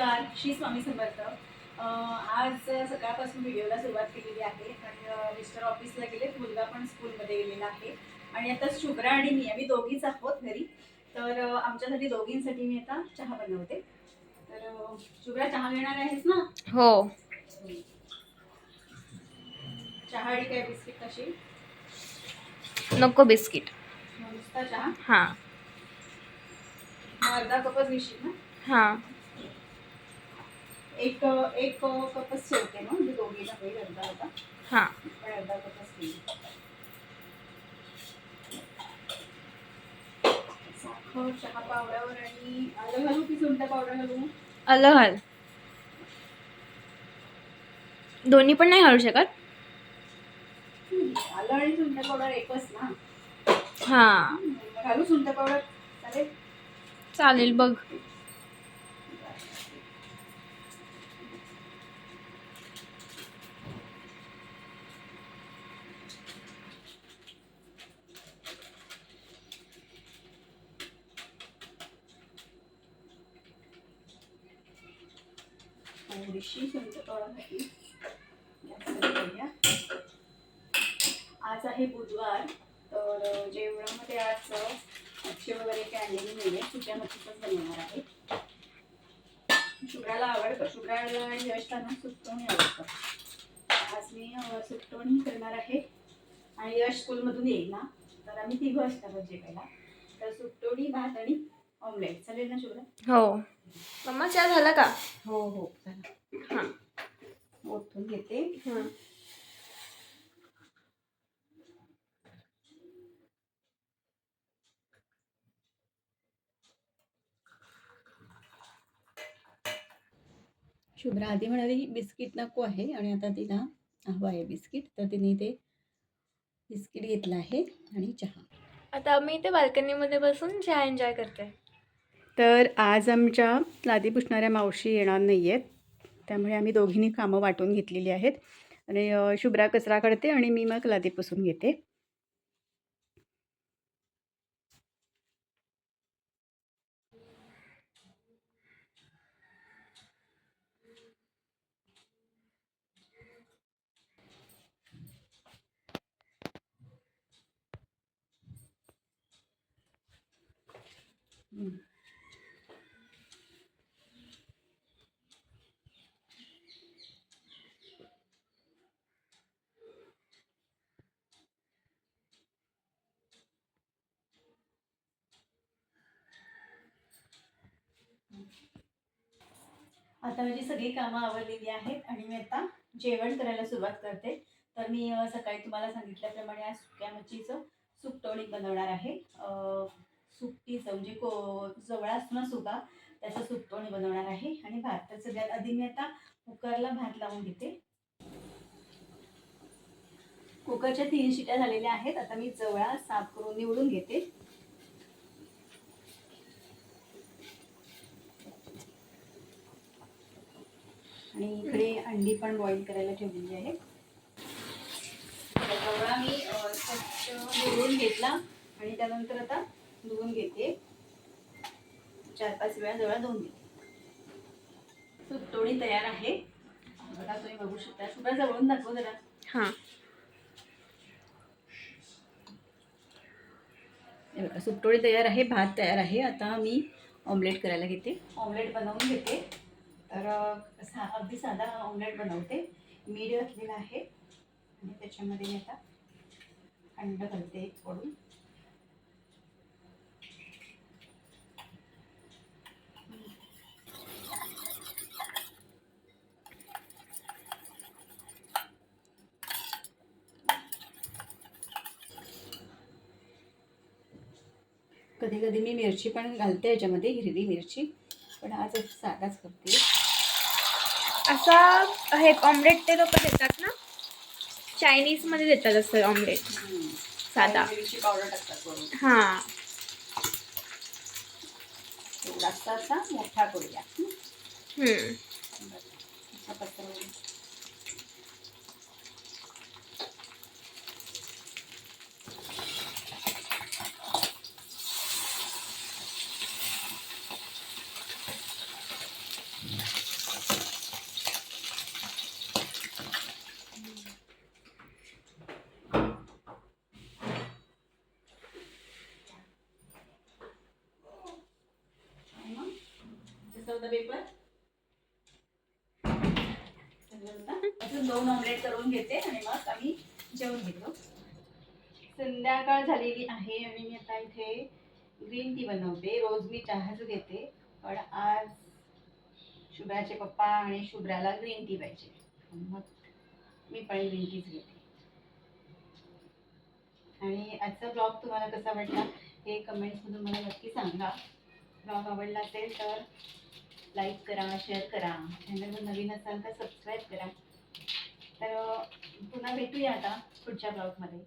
नमस्कार श्री स्वामी समर्थ. आज सकाळपासून व्हिडिओला सुरुवात केलेली आहे आणि मिस्टर ऑफिसला गेले मुलगा पण स्कूलमध्ये गेलेला आहे. आणि आता शुभ्रा आणि मी आम्ही दोघीच आहोत घरी. तर आमच्यासाठी दोघींसाठी मी आता चहा बनवते. तर शुभ्रा चहा घेणार आहेस ना? हो. चहा आणि काय बिस्किट कशी? नको बिस्किट. नुसता चहा? हां. अर्धा कपच घेशील ना? हां. एक एक कपच ठेवते ना म्हणजे अर्धा हां. पण अर्धा कपच साखर चहा पावड्यावर आणि आलं घालू की सुंठ पावडर घालू आलं हल दोन्ही पण नाही घालू शकत? आलं आणि सुंठ पावडर एकच ना. हां. घालू सुंठ पावडर चालेल? चालेल बघ. थोडीशी. आज आहे बुधवार तर जेवणामध्ये आज मच्छी वगैरे काही आणलेली नाही आहे सुक्या मच्छीचंच बनवणार आहे. शुभ्राला आवडतं. शुभ्राला आणि यशला सुकटवणी आवडतं. आज मी अं, सुकटवणी करणार आहे. आणि यश स्कूलमधून येईल ना? तर आम्ही तिघं असणार जेवायला. तर सुकटवणी भात आणि ऑमलेट चालेल ना शुभ्रा? हो. मम्मा चहा झाला का? हो हो. चालेल हां. ओतून घेते. हां. शुभ्रा आधी म्हणाली बिस्किट नको आहे. आणि आता तिला हवं आहे बिस्किट. तर तिने ते बिस्किट घेतलं आहे आणि चहा. आता आम्ही इथे बाल्कनीमध्ये बसून चहा एन्जॉय करते. तर आज आमच्या लादी पुसणाऱ्या मावशी येणार नाही आहेत त्यामुळे आम्ही दोघींनी कामं वाटून घेतलेली आहेत आणि शुभ्रा कचरा काढते आणि मी मग लादी पुसून घेते हम्म. आता माझी सगळी कामं आवडलेली आहेत आणि मी आता जेवण करायला सुरुवात करते. तर मी सकाळी तुम्हाला सांगितल्याप्रमाणे आज सुक्या मच्छीचं सुकटोणी बनवणार आहे. सुकटीचं म्हणजे को जवळ असतो ना सुका त्याचं सुकटोणी बनवणार आहे आणि भात. तर सगळ्यात आधी मी आता कुकरला भात लावून घेते. कुकरच्या तीन शिट्या झालेल्या आहेत. आता मी जवळा साफ करून निवडून घेते. आणि इकडे अंडी पण बॉईल करायला ठेवलेली आहे. जवळा मी स्वच्छ निवडून घेतला आणि त्यानंतर आता धुवून घेते. चार पाच वेळा जवळ धुवून घेते. सुटोणी तयार आहे. बघा तुम्ही बघू शकता. सुद्धा जवळून दाखव जरा. हां. सुटोळी तयार आहे भात तयार आहे. आता मी ऑमलेट करायला घेते. ऑमलेट बनवून घेते. तर सा अगदी साधा ऑमलेट बनवते. मीठ घातलेलं आहे. आणि त्याच्यामध्ये मी आता अंड घालते पडून कधी कधी मी मिरची पण घालते याच्यामध्ये हिरवी मिरची. पण आज साधाच करते. असा हे ऑमलेट ते लोक देतात ना चायनीजमध्ये देतात असं ऑमलेट साधा मिरची पावडर टाकतात वरून हां थोडासा असा मोठा करूया? हम्म. असा पसरवून. ऑफ पेपर अजून दोन ऑमलेट करून घेते आणि मग आम्ही जेवण घेतो. संध्याकाळ झालेली आहे आणि मी आता इथे ग्रीन टी बनवते. रोज मी चहाच घेते. पण आज शुभ्राचे पप्पा आणि शुभ्राला ग्रीन टी पाहिजे. मग मी पण ग्रीन टीच घेते. आणि आजचा ब्लॉग तुम्हाला कसा वाटला हे कमेंट्समधून मला नक्की सांगा. ब्लॉग आवडला असेल तर लाईक करा शेअर करा. चॅनलवर नवीन असाल तर सबस्क्राईब करा. तर पुन्हा भेटूया आता पुढच्या ब्लॉगमध्ये